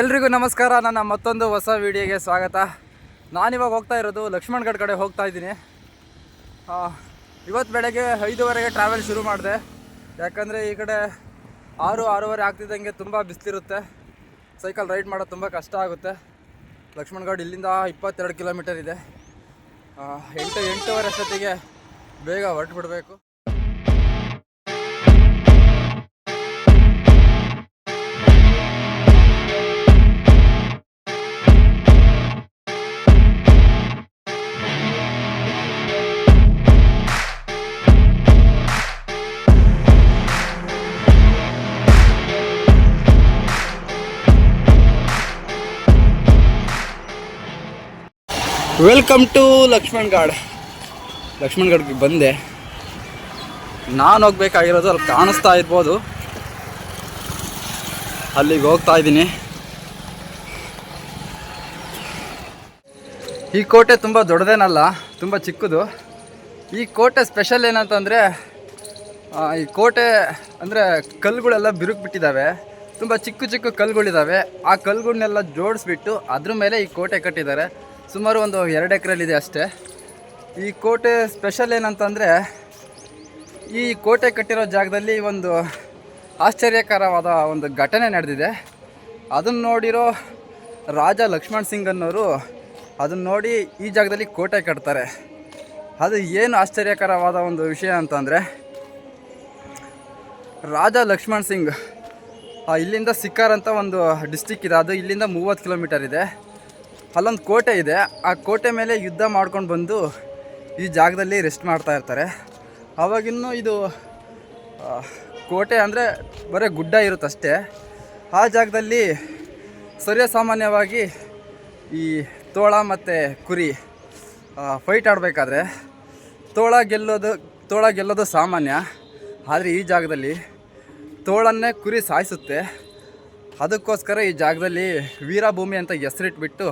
ಎಲ್ರಿಗೂ ನಮಸ್ಕಾರ. ನನ್ನ ಮತ್ತೊಂದು ಹೊಸ ವಿಡಿಯೋಗೆ ಸ್ವಾಗತ. ನಾನಿವಾಗ ಹೋಗ್ತಾ ಇರೋದು ಲಕ್ಷ್ಮಣ್ಗಢ ಕಡೆ ಹೋಗ್ತಾ ಇದ್ದೀನಿ. ಇವತ್ತು ಬೆಳಗ್ಗೆ ಐದುವರೆಗೆ ಟ್ರಾವೆಲ್ ಶುರು ಮಾಡಿದೆ. ಯಾಕಂದರೆ ಈ ಕಡೆ ಆರು, ಆರೂವರೆ ಆಗ್ತಿದ್ದಂಗೆ ತುಂಬ ಬಿಸಿಲಿರುತ್ತೆ. ಸೈಕಲ್ ರೈಡ್ ಮಾಡೋದು ತುಂಬ ಕಷ್ಟ ಆಗುತ್ತೆ. ಲಕ್ಷ್ಮಣ್ಗಡ್ ಇಲ್ಲಿಂದ ಇಪ್ಪತ್ತೆರಡು ಕಿಲೋಮೀಟರ್ ಇದೆ. ಎಂಟು, ಎಂಟೂವರೆ ಅಷ್ಟೊತ್ತಿಗೆ ಬೇಗ ಹೊರಟು ಬಿಡಬೇಕು ವೆಲ್ಕಮ್ ಟು ಲಕ್ಷ್ಮಣ್ ಗಾಡ್ ಲಕ್ಷ್ಮಣ್ ಗಾಡ್ಗೆ ಬಂದೆ. ನಾನು ಹೋಗ್ಬೇಕಾಗಿರೋದು ಅಲ್ಲಿ ಕಾಣಿಸ್ತಾ ಇರ್ಬೋದು. ಅಲ್ಲಿಗೆ ಹೋಗ್ತಾ ಇದ್ದೀನಿ. ಈ ಕೋಟೆ ತುಂಬ ದೊಡ್ಡದೇನಲ್ಲ, ತುಂಬ ಚಿಕ್ಕದು. ಈ ಕೋಟೆ ಸ್ಪೆಷಲ್ ಏನಂತಂದರೆ ಈ ಕೋಟೆ ಅಂದರೆ ಕಲ್ಲುಗಳೆಲ್ಲ ಬಿರುಕು ಬಿಟ್ಟಿದ್ದಾವೆ ತುಂಬ ಚಿಕ್ಕ ಚಿಕ್ಕ ಕಲ್ಲುಗಳಿದ್ದಾವೆ ಆ ಕಲ್ಲುಗಳನ್ನೆಲ್ಲ ಜೋಡಿಸ್ಬಿಟ್ಟು ಅದ್ರ ಮೇಲೆ ಈ ಕೋಟೆ ಕಟ್ಟಿದ್ದಾರೆ. ಸುಮಾರು ಒಂದು ಎರಡು ಎಕರೆಲಿದೆ ಅಷ್ಟೇ. ಈ ಕೋಟೆ ಸ್ಪೆಷಲ್ ಏನಂತಂದರೆ, ಈ ಕೋಟೆ ಕಟ್ಟಿರೋ ಜಾಗದಲ್ಲಿ ಒಂದು ಆಶ್ಚರ್ಯಕರವಾದ ಒಂದು ಘಟನೆ ನಡೆದಿದೆ. ಅದನ್ನು ನೋಡಿರೋ ರಾಜ ಲಕ್ಷ್ಮಣ್ ಸಿಂಗ್ ಅನ್ನೋರು ಅದನ್ನು ನೋಡಿ ಈ ಜಾಗದಲ್ಲಿ ಕೋಟೆ ಕಟ್ತಾರೆ. ಅದು ಏನು ಆಶ್ಚರ್ಯಕರವಾದ ಒಂದು ವಿಷಯ ಅಂತಂದರೆ, ರಾಜ ಲಕ್ಷ್ಮಣ್ ಸಿಂಗ್ ಇಲ್ಲಿಂದ ಸಿಕ್ಕಾರ್ ಅಂತ ಒಂದು ಡಿಸ್ಟಿಕ್ ಇದೆ. ಅದು ಇಲ್ಲಿಂದ ಮೂವತ್ತು ಕಿಲೋಮೀಟರ್ ಇದೆ. ಅಲ್ಲೊಂದು ಕೋಟೆ ಇದೆ. ಆ ಕೋಟೆ ಮೇಲೆ ಯುದ್ಧ ಮಾಡ್ಕೊಂಡು ಬಂದು ಈ ಜಾಗದಲ್ಲಿ ರೆಸ್ಟ್ ಮಾಡ್ತಾ ಇರ್ತಾರೆ. ಅವಾಗಿನ್ನೂ ಇದು ಕೋಟೆ ಅಂದರೆ ಬರೀ ಗುಡ್ಡ ಇರುತ್ತಷ್ಟೇ. ಆ ಜಾಗದಲ್ಲಿ ಸರ್ವಸಾಮಾನ್ಯವಾಗಿ ಈ ತೋಳ ಮತ್ತು ಕುರಿ ಫೈಟ್ ಆಡಬೇಕಾದ್ರೆ ತೋಳ ಗೆಲ್ಲೋದು ತೋಳ ಗೆಲ್ಲೋದು ಸಾಮಾನ್ಯ. ಆದರೆ ಈ ಜಾಗದಲ್ಲಿ ತೋಳನ್ನೇ ಕುರಿ ಸಾಯಿಸುತ್ತೆ. ಅದಕ್ಕೋಸ್ಕರ ಈ ಜಾಗದಲ್ಲಿ ವೀರಭೂಮಿ ಅಂತ ಹೆಸರಿಟ್ಬಿಟ್ಟು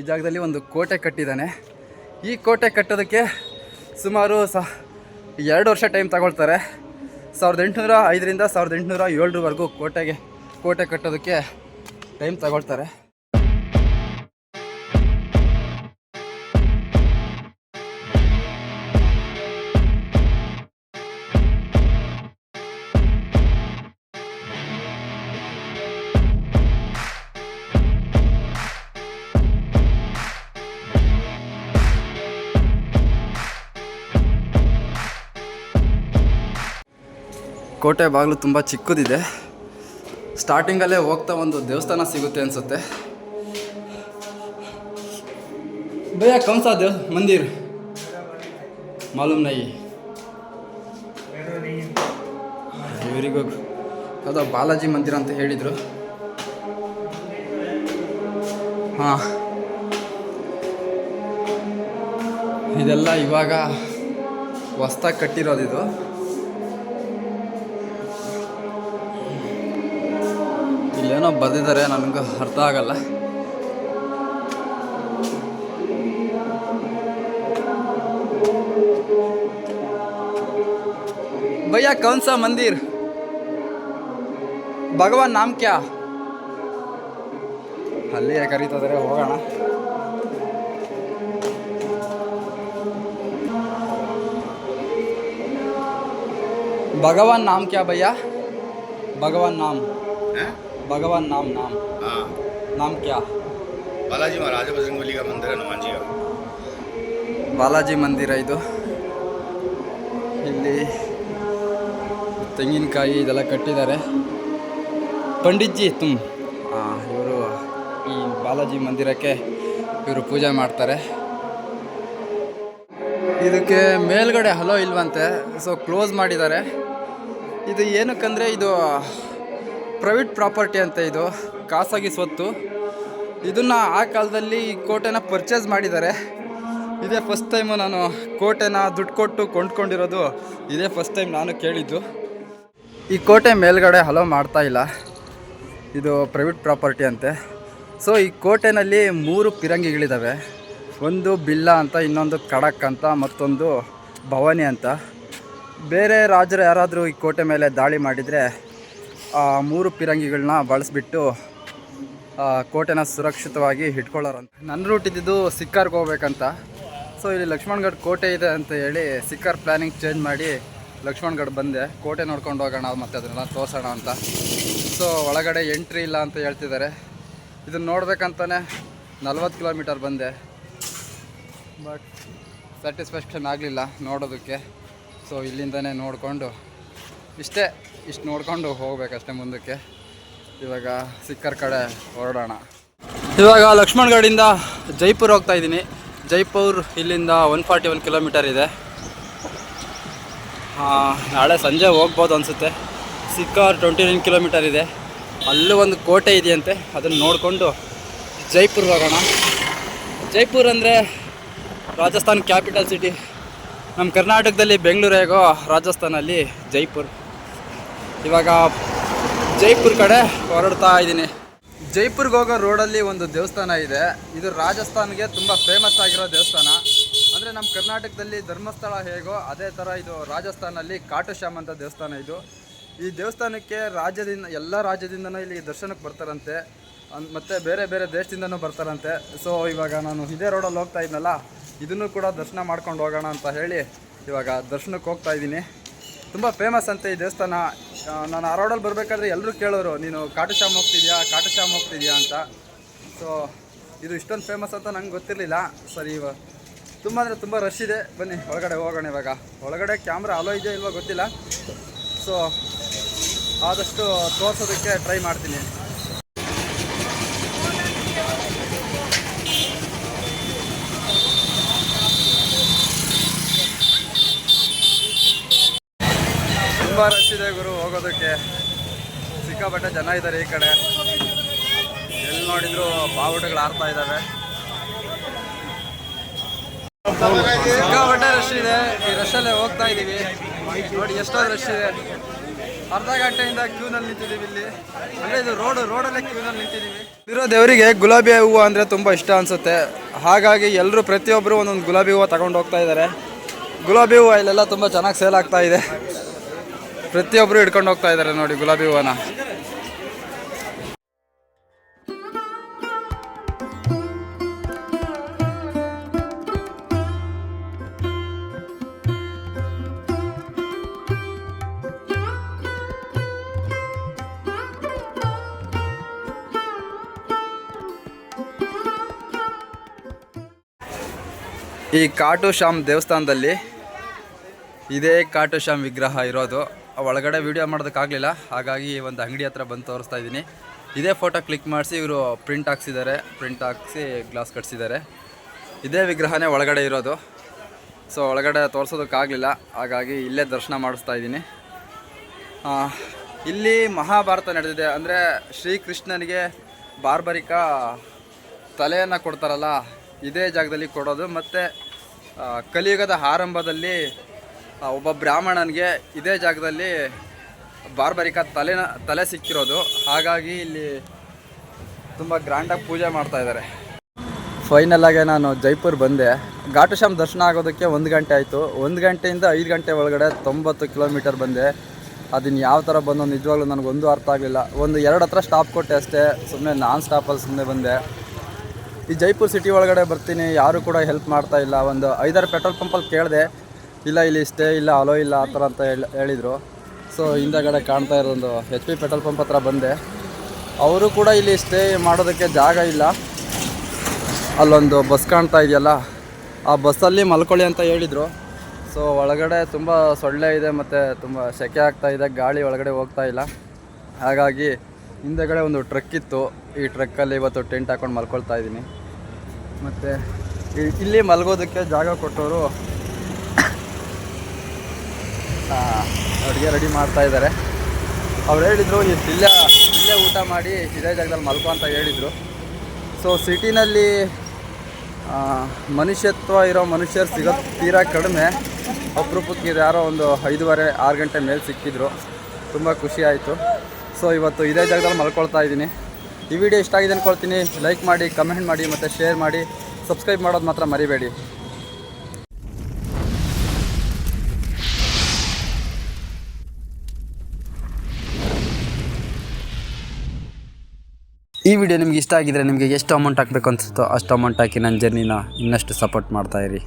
ಈ ಜಾಗದಲ್ಲಿ ಒಂದು ಕೋಟೆ ಕಟ್ಟಿದ್ದಾನೆ. ಈ ಕೋಟೆ ಕಟ್ಟೋದಕ್ಕೆ ಸುಮಾರು ಸ ಎರಡು ವರ್ಷ ಟೈಮ್ ತಗೊಳ್ತಾರೆ. ಸಾವಿರದ ಎಂಟುನೂರ ಐದರಿಂದ ಸಾವಿರದ ಎಂಟುನೂರ ಏಳರವರೆಗೂ ಕೋಟೆಗೆ, ಕೋಟೆ ಕಟ್ಟೋದಕ್ಕೆ ಟೈಮ್ ತಗೊಳ್ತಾರೆ. ಕೋಟೆ ಬಾಗಿಲು ತುಂಬ ಚಿಕ್ಕದಿದೆ. ಸ್ಟಾರ್ಟಿಂಗಲ್ಲೇ ಹೋಗ್ತಾ ಒಂದು ದೇವಸ್ಥಾನ ಸಿಗುತ್ತೆ ಅನಿಸುತ್ತೆ. ಭಯ, ಕಂಸ ದೇವ್, ಮಂದಿರ್. ಮಾಲೂಮ್ ನೈ ಇವರಿಗೂ ಯಾವುದೋ ಬಾಲಾಜಿ ಮಂದಿರ ಅಂತ ಹೇಳಿದರು. ಹಾಂ. ಇದೆಲ್ಲ ಇವಾಗ ಹೊಸ್ದಾಗಿ ಕಟ್ಟಿರೋದಿದು ಇಲ್ಲೇನೋ ಬರೆದಿದ್ದಾರೆ ನನಗೆ ಅರ್ಥ ಆಗಲ್ಲ भैया कौन सा मंदिर ಭಗವಾನ್ ನಾಮ್ ಕ್ಯಾ ಅಲ್ಲಿ ಕರೀತಿದ್ದಾರೆ ಹೋಗೋಣ ಭಗವಾನ್ ನಾಮ್ ಕ್ಯಾ ಭಯ್ಯ ಭಗವಾನ್ ನಾಮ್ हैं? भगवान नाम नाम हाँ नाम क्या बालाजी महाराज बजरंग बली का मंदिर है हनुमान जी का ಬಾಲಾಜಿ ಮಂದಿರ ಇದು ಇಲ್ಲಿ ತೆಂಗಿನಕಾಯಿ ಇದೆಲ್ಲ ಕಟ್ಟಿದ್ದಾರೆ ಪಂಡಿತ್ಜಿ ತುಮ್ ಇವರು ಈ ಬಾಲಾಜಿ ಮಂದಿರಕ್ಕೆ ಇವರು ಪೂಜೆ ಮಾಡ್ತಾರೆ ಇದಕ್ಕೆ ಮೇಲ್ಗಡೆ ಹಲೋ ಇಲ್ವಂತೆ ಸೊ ಕ್ಲೋಸ್ ಮಾಡಿದ್ದಾರೆ ಇದು ಏನಕ್ಕಂದರೆ ಇದು ಪ್ರೈವೇಟ್ ಪ್ರಾಪರ್ಟಿ ಅಂತ ಇದು, ಖಾಸಗಿ ಸ್ವತ್ತು. ಇದನ್ನು ಆ ಕಾಲದಲ್ಲಿ ಈ ಕೋಟೆನ ಪರ್ಚೇಸ್ ಮಾಡಿದ್ದಾರೆ. ಇದೇ ಫಸ್ಟ್ ಟೈಮು ನಾನು ಕೋಟೆನ ದುಡ್ಡು ಕೊಟ್ಟು ಕೊಂಡ್ಕೊಂಡಿರೋದು, ಇದೇ ಫಸ್ಟ್ ಟೈಮ್ ನಾನು ಕೇಳಿದ್ದು. ಈ ಕೋಟೆ ಮೇಲ್ಗಡೆ ಹಲೋ ಮಾಡ್ತಾ ಇಲ್ಲ. ಇದು ಪ್ರೈವೇಟ್ ಪ್ರಾಪರ್ಟಿ ಅಂತೆ. ಸೊ ಈ ಕೋಟೆನಲ್ಲಿ ಮೂರು ಪಿರಂಗಿಗಳಿದ್ದಾವೆ ಒಂದು ಬಿಲ್ಲ ಅಂತ, ಇನ್ನೊಂದು ಖಡಕ್ ಅಂತ, ಮತ್ತೊಂದು ಭವಾನಿ ಅಂತ. ಬೇರೆ ರಾಜರು ಯಾರಾದರೂ ಈ ಕೋಟೆ ಮೇಲೆ ದಾಳಿ ಮಾಡಿದರೆ ಮೂರು ಪಿರಂಗಿಗಳನ್ನ ಬಳಸಿಬಿಟ್ಟು ಕೋಟೆನ ಸುರಕ್ಷಿತವಾಗಿ ಇಟ್ಕೊಳ್ಳೋರಂತ. ನನ್ನ ರೂಟ್ ಇದ್ದಿದ್ದು ಸಿಕ್ಕಾರ್ಗೆ ಹೋಗ್ಬೇಕಂತ. ಸೊ ಇಲ್ಲಿ ಲಕ್ಷ್ಮಣಗಢ ಕೋಟೆ ಇದೆ ಅಂತ ಹೇಳಿ ಸಿಕ್ಕಾರ್ ಪ್ಲ್ಯಾನಿಂಗ್ ಚೇಂಜ್ ಮಾಡಿ ಲಕ್ಷ್ಮಣಗಢ ಬಂದೆ. ಕೋಟೆ ನೋಡ್ಕೊಂಡು ಹೋಗೋಣ ಮತ್ತು ಅದನ್ನೆಲ್ಲ ತೋರ್ಸೋಣ ಅಂತ. ಸೊ ಒಳಗಡೆ ಎಂಟ್ರಿ ಇಲ್ಲ ಅಂತ ಹೇಳ್ತಿದ್ದಾರೆ ಇದನ್ನು ನೋಡ್ಬೇಕಂತಾನೆ ನಲ್ವತ್ತು ಕಿಲೋಮೀಟರ್ ಬಂದೆ. ಬಟ್ ಸ್ಯಾಟಿಸ್ಫ್ಯಾಕ್ಷನ್ ಆಗಲಿಲ್ಲ ನೋಡೋದಕ್ಕೆ. ಸೊ ಇಲ್ಲಿಂದನೇ ನೋಡಿಕೊಂಡು, ಇಷ್ಟೇ. ಇಷ್ಟು ನೋಡ್ಕೊಂಡು ಹೋಗ್ಬೇಕಷ್ಟೇ ಮುಂದಕ್ಕೆ. ಇವಾಗ ಸಿಕ್ಕರ್ ಕಡೆ ಹೊರಡೋಣ. ಇವಾಗ ಲಕ್ಷ್ಮಣಗಢಿಂದ ಜೈಪುರ್ ಹೋಗ್ತಾ ಇದ್ದೀನಿ. ಜೈಪುರ್ ಇಲ್ಲಿಂದ ಒನ್ ಫಾರ್ಟಿ ಒನ್ ಕಿಲೋಮೀಟರ್ ಇದೆ ನಾಳೆ ಸಂಜೆ ಹೋಗ್ಬೋದು ಅನಿಸುತ್ತೆ. ಸಿಕ್ಕರ್ ಟ್ವೆಂಟಿ ನೈನ್ ಕಿಲೋಮೀಟರ್ ಇದೆ. ಅಲ್ಲೂ ಒಂದು ಕೋಟೆ ಇದೆಯಂತೆ, ಅದನ್ನು ನೋಡಿಕೊಂಡು ಜೈಪುರ್ ಹೋಗೋಣ. ಜೈಪುರ್ ಅಂದರೆ ರಾಜಸ್ಥಾನ್ ಕ್ಯಾಪಿಟಲ್ ಸಿಟಿ. ನಮ್ಮ ಕರ್ನಾಟಕದಲ್ಲಿ ಬೆಂಗಳೂರು ಹೇಗೋ ರಾಜಸ್ಥಾನಲ್ಲಿ ಜೈಪುರ್. ಇವಾಗ ಜೈಪುರ್ ಕಡೆ ಹೊರಡ್ತಾ ಇದ್ದೀನಿ. ಜೈಪುರ್ಗೆ ಹೋಗೋ ರೋಡಲ್ಲಿ ಒಂದು ದೇವಸ್ಥಾನ ಇದೆ. ಇದು ರಾಜಸ್ಥಾನ್ಗೆ ತುಂಬ ಫೇಮಸ್ ಆಗಿರೋ ದೇವಸ್ಥಾನ. ಅಂದರೆ ನಮ್ಮ ಕರ್ನಾಟಕದಲ್ಲಿ ಧರ್ಮಸ್ಥಳ ಹೇಗೋ ಅದೇ ಥರ ಇದು ರಾಜಸ್ಥಾನಲ್ಲಿ ಕಾಟು ಶ್ಯಾಮ್ ಅಂತ ದೇವಸ್ಥಾನ ಇದು. ಈ ದೇವಸ್ಥಾನಕ್ಕೆ ರಾಜ್ಯದಿಂದ, ಎಲ್ಲ ರಾಜ್ಯದಿಂದನೂ ಇಲ್ಲಿ ದರ್ಶನಕ್ಕೆ ಬರ್ತಾರಂತೆ. ಮತ್ತು ಬೇರೆ ಬೇರೆ ದೇಶದಿಂದನೂ ಬರ್ತಾರಂತೆ. ಸೊ ಇವಾಗ ನಾನು ಇದೇ ರೋಡಲ್ಲಿ ಹೋಗ್ತಾ ಇದ್ನಲ್ಲ, ಇದನ್ನು ಕೂಡ ದರ್ಶನ ಮಾಡ್ಕೊಂಡು ಹೋಗೋಣ ಅಂತ ಹೇಳಿ ಇವಾಗ ದರ್ಶನಕ್ಕೆ ಹೋಗ್ತಾ ಇದ್ದೀನಿ. ತುಂಬ ಫೇಮಸ್ ಅಂತೆ ಈ ದೇವಸ್ಥಾನ. ನಾನು ಆ ಬರಬೇಕಾದ್ರೆ ಎಲ್ಲರೂ ಕೇಳೋರು, ನೀನು ಕಾಟು ಶ್ಯಾಮ್ ಹೋಗ್ತಿದ್ಯಾ, ಕಾಟು ಶ್ಯಾಮ್ ಹೋಗ್ತಿದ್ಯಾ ಅಂತ. ಸೊ ಇದು ಇಷ್ಟೊಂದು ಫೇಮಸ್ ಅಂತ ನಂಗೆ ಗೊತ್ತಿರಲಿಲ್ಲ. ಸರಿ ಇವಾಗ ತುಂಬ ಅಂದರೆ ತುಂಬ ರಶ್ ಇದೆ. ಬನ್ನಿ, ಒಳಗಡೆ ಹೋಗೋಣ ಇವಾಗ. ಒಳಗಡೆ ಕ್ಯಾಮ್ರಾ ಅಲೋ ಇದೆಯೋ ಇಲ್ವೋ ಗೊತ್ತಿಲ್ಲ. ಸೊ ಆದಷ್ಟು ತೋರಿಸೋದಕ್ಕೆ ಟ್ರೈ ಮಾಡ್ತೀನಿ. ತುಂಬ ರಶ್ ಇದೆ ಗುರು, ಹೋಗೋದಕ್ಕೆ. ಸಿಕ್ಕಾಪಟ್ಟೆ ಜನ ಇದ್ದಾರೆ ಈ ಕಡೆ. ಎಲ್ಲಿ ನೋಡಿದ್ರು ಬಾವುಟಗಳು ಆಡ್ತಾ ಇದ್ದಾವೆ ಸಿಕ್ಕಾಪಟ್ಟೆ ರಶ್ ಇದೆ. ಈ ರಶಲ್ಲೇ ಹೋಗ್ತಾ ಇದೀವಿ. ನೋಡಿ ಎಷ್ಟೋ ರಶ್ ಇದೆ. ಅರ್ಧ ಗಂಟೆಯಿಂದ ಕ್ಯೂನಲ್ಲಿ ನಿಂತಿದ್ದೀವಿ ಇಲ್ಲಿ. ಅಂದ್ರೆ ಇದು ರೋಡ್ ರೋಡಲ್ಲೇ ಕ್ಯೂನಲ್ಲಿ ನಿಂತಿದ್ದೀವಿ ಇರೋ ದೇವರಿಗೆ ಗುಲಾಬಿ ಹೂವು ಅಂದ್ರೆ ತುಂಬಾ ಇಷ್ಟ ಅನ್ಸುತ್ತೆ. ಹಾಗಾಗಿ ಎಲ್ಲರೂ ಪ್ರತಿಯೊಬ್ಬರು ಒಂದೊಂದು ಗುಲಾಬಿ ಹೂವು ತಗೊಂಡು ಹೋಗ್ತಾ ಇದ್ದಾರೆ ಗುಲಾಬಿ ಹೂವು ಇಲ್ಲೆಲ್ಲ ತುಂಬಾ ಚೆನ್ನಾಗಿ ಸೇಲ್ ಆಗ್ತಾ ಇದೆ. ಪ್ರತಿಯೊಬ್ಬರು ಹಿಡ್ಕೊಂಡು ಹೋಗ್ತಾ ಇದ್ದಾರೆ ನೋಡಿ ಗುಲಾಬಿ ಹೂವನ. ಈ ಕಾಟು ಶ್ಯಾಮ್ ದೇವಸ್ಥಾನದಲ್ಲಿ ಇದೇ ಕಾಟು ಶ್ಯಾಮ್ ವಿಗ್ರಹ ಇರೋದು. ಒಳಗಡೆ ವೀಡಿಯೋ ಮಾಡೋದಕ್ಕಾಗಲಿಲ್ಲ. ಹಾಗಾಗಿ ಒಂದು ಅಂಗಡಿ ಹತ್ರ ಬಂದು ತೋರಿಸ್ತಾ ಇದ್ದೀನಿ. ಇದೇ ಫೋಟೋ ಕ್ಲಿಕ್ ಮಾಡಿಸಿ ಇವರು ಪ್ರಿಂಟ್ ಹಾಕ್ಸಿದ್ದಾರೆ. ಪ್ರಿಂಟ್ ಹಾಕ್ಸಿ ಗ್ಲಾಸ್ ಕಟ್ಸಿದ್ದಾರೆ. ಇದೇ ವಿಗ್ರಹನೇ ಒಳಗಡೆ ಇರೋದು. ಸೊ ಒಳಗಡೆ ತೋರಿಸೋದಕ್ಕಾಗಲಿಲ್ಲ. ಹಾಗಾಗಿ ಇಲ್ಲೇ ದರ್ಶನ ಮಾಡಿಸ್ತಾ ಇದ್ದೀನಿ. ಇಲ್ಲಿ ಮಹಾಭಾರತ ನಡೆದಿದೆ. ಅಂದರೆ ಶ್ರೀಕೃಷ್ಣನಿಗೆ ಬಾರ್ಬರಿಕ ತಲೆಯನ್ನು ಕೊಡ್ತಾರಲ್ಲ, ಇದೇ ಜಾಗದಲ್ಲಿ ಕೊಡೋದು. ಮತ್ತು ಕಲಿಯುಗದ ಆರಂಭದಲ್ಲಿ ಒಬ್ಬ ಬ್ರಾಹ್ಮಣನಿಗೆ ಇದೇ ಜಾಗದಲ್ಲಿ ಬಾರ್ಬರಿಕ ತಲೆನ ತಲೆ ಸಿಕ್ಕಿರೋದು. ಹಾಗಾಗಿ ಇಲ್ಲಿ ತುಂಬ ಗ್ರ್ಯಾಂಡಾಗಿ ಪೂಜೆ ಮಾಡ್ತಾ ಇದ್ದಾರೆ. ಫೈನಲ್ ಆಗಿ ನಾನು ಜೈಪುರ್ ಬಂದೆ. ಘಾಟು ಶ್ಯಾಮ್ ದರ್ಶನ ಆಗೋದಕ್ಕೆ ಒಂದು ಗಂಟೆ ಆಯಿತು. ಒಂದು ಗಂಟೆಯಿಂದ ಐದು ಗಂಟೆ ಒಳಗಡೆ ತೊಂಬತ್ತು ಕಿಲೋಮೀಟರ್ ಬಂದೆ. ಅದನ್ನು ಯಾವ ಥರ ಬಂದು ನಿಜವಾಗ್ಲೂ ನನಗೊಂದು ಅರ್ಥ ಆಗಲಿಲ್ಲ. ಒಂದು ಎರಡು ಹತ್ರ ಸ್ಟಾಪ್ ಕೊಟ್ಟೆ ಅಷ್ಟೇ. ಸುಮ್ಮನೆ ನಾನ್ ಸ್ಟಾಪಲ್ಲಿ ಸುಮ್ಮನೆ ಬಂದೆ. ಈ ಜೈಪುರ್ ಸಿಟಿ ಒಳಗಡೆ ಬರ್ತೀನಿ. ಯಾರು ಕೂಡ ಹೆಲ್ಪ್ ಮಾಡ್ತಾ ಇಲ್ಲ. ಒಂದು ಐದಾರು ಪೆಟ್ರೋಲ್ ಪಂಪಲ್ಲಿ ಕೇಳಿದೆ. ಇಲ್ಲ, ಇಲ್ಲಿ ಸ್ಟೇ ಇಲ್ಲ ಅಲೋ ಇಲ್ಲ, ಆ ಥರ ಅಂತ ಹೇಳಿ ಹೇಳಿದರು. ಸೊ ಹಿಂದಗಡೆ ಕಾಣ್ತಾ ಇರೋದೊಂದು ಎಚ್ ಪಿ ಪೆಟ್ರೋಲ್ ಪಂಪ್ ಹತ್ರ ಬಂದೆ. ಅವರು ಕೂಡ ಇಲ್ಲಿ ಸ್ಟೇ ಮಾಡೋದಕ್ಕೆ ಜಾಗ ಇಲ್ಲ. ಅಲ್ಲೊಂದು ಬಸ್ ಕಾಣ್ತಾ ಇದೆಯಲ್ಲ, ಆ ಬಸ್ಸಲ್ಲಿ ಮಲ್ಕೊಳ್ಳಿ ಅಂತ ಹೇಳಿದರು. ಸೊ ಒಳಗಡೆ ತುಂಬ ಸೊಳ್ಳೆ ಇದೆ ಮತ್ತು ತುಂಬ ಸೆಕೆ ಆಗ್ತಾ ಇದೆ, ಗಾಳಿ ಒಳಗಡೆ ಹೋಗ್ತಾ ಇಲ್ಲ. ಹಾಗಾಗಿ ಹಿಂದೆಗಡೆ ಒಂದು ಟ್ರಕ್ ಇತ್ತು. ಈ ಟ್ರಕ್ಕಲ್ಲಿ ಇವತ್ತು ಟೆಂಟ್ ಹಾಕೊಂಡು ಮಲ್ಕೊಳ್ತಾ ಇದ್ದೀನಿ. ಮತ್ತು ಇಲ್ಲಿ ಮಲಗೋದಕ್ಕೆ ಜಾಗ ಕೊಟ್ಟವರು ಅಡುಗೆ ರೆಡಿ ಮಾಡ್ತಾ ಇದ್ದಾರೆ. ಅವ್ರು ಹೇಳಿದರು ಇಲ್ಲೇ ಇಲ್ಲೇ ಊಟ ಮಾಡಿ ಇದೇ ಜಾಗದಲ್ಲಿ ಮಲ್ಕೊ ಅಂತ ಹೇಳಿದರು. ಸೊ ಸಿಟಿನಲ್ಲಿ ಮನುಷ್ಯತ್ವ ಇರೋ ಮನುಷ್ಯರು ಸಿಗೋ ತೀರಾ ಕಡಿಮೆ. ಅಪರೂಪಕ್ಕೆ ಯಾರೋ ಒಂದು ಐದೂವರೆ, ಆರು ಗಂಟೆ ಮೇಲೆ ಸಿಕ್ಕಿದ್ರು. ತುಂಬ ಖುಷಿ ಆಯಿತು. ಸೊ ಇವತ್ತು ಇದೇ ಜಾಗದಲ್ಲಿ ಮಲ್ಕೊಳ್ತಾ ಇದ್ದೀನಿ. ಈ ವಿಡಿಯೋ ಇಷ್ಟ ಆಗಿದೆ ಅಂದ್ಕೊಳ್ತೀನಿ ಲೈಕ್ ಮಾಡಿ ಕಮೆಂಟ್ ಮಾಡಿ ಮತ್ತು ಶೇರ್ ಮಾಡಿ. ಸಬ್ಸ್ಕ್ರೈಬ್ ಮಾಡೋದು ಮಾತ್ರ ಮರಿಬೇಡಿ. ಈ ವಿಡಿಯೋ ನಿಮ್ಗೆ ಇಷ್ಟ ಆಗಿದ್ರೆ ನಿಮಗೆ ಎಷ್ಟು ಅಮೌಂಟ್ ಹಾಕಬೇಕು ಅನಿಸುತ್ತೋ ಅಷ್ಟು ಅಮೌಂಟ್ ಹಾಕಿ ನನ್ನ ಜರ್ನಿನ ಇನ್ನಷ್ಟು ಸಪೋರ್ಟ್ ಮಾಡ್ತಾಯಿರಿ